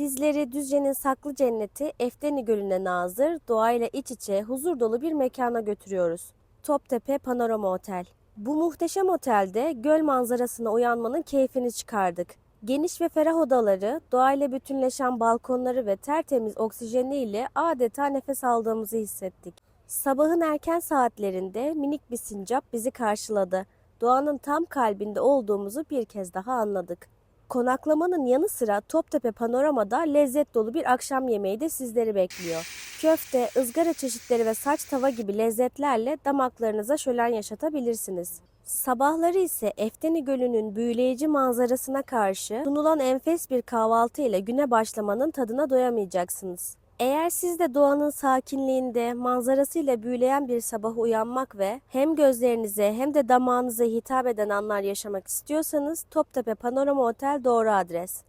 Sizleri Düzce'nin saklı cenneti Efteni Gölü'ne nazır, doğayla iç içe huzur dolu bir mekana götürüyoruz. Toptepe Panorama Otel. Bu muhteşem otelde göl manzarasına uyanmanın keyfini çıkardık. Geniş ve ferah odaları, doğayla bütünleşen balkonları ve tertemiz oksijeni ile adeta nefes aldığımızı hissettik. Sabahın erken saatlerinde minik bir sincap bizi karşıladı. Doğanın tam kalbinde olduğumuzu bir kez daha anladık. Konaklamanın yanı sıra Toptepe Panorama'da lezzet dolu bir akşam yemeği de sizleri bekliyor. Köfte, ızgara çeşitleri ve saç tava gibi lezzetlerle damaklarınıza şölen yaşatabilirsiniz. Sabahları ise Efteni Gölü'nün büyüleyici manzarasına karşı sunulan enfes bir kahvaltı ile güne başlamanın tadına doyamayacaksınız. Eğer siz de doğanın sakinliğinde, manzarasıyla büyüleyen bir sabah uyanmak ve hem gözlerinize hem de damağınıza hitap eden anlar yaşamak istiyorsanız Toptepe Panorama Otel doğru adres.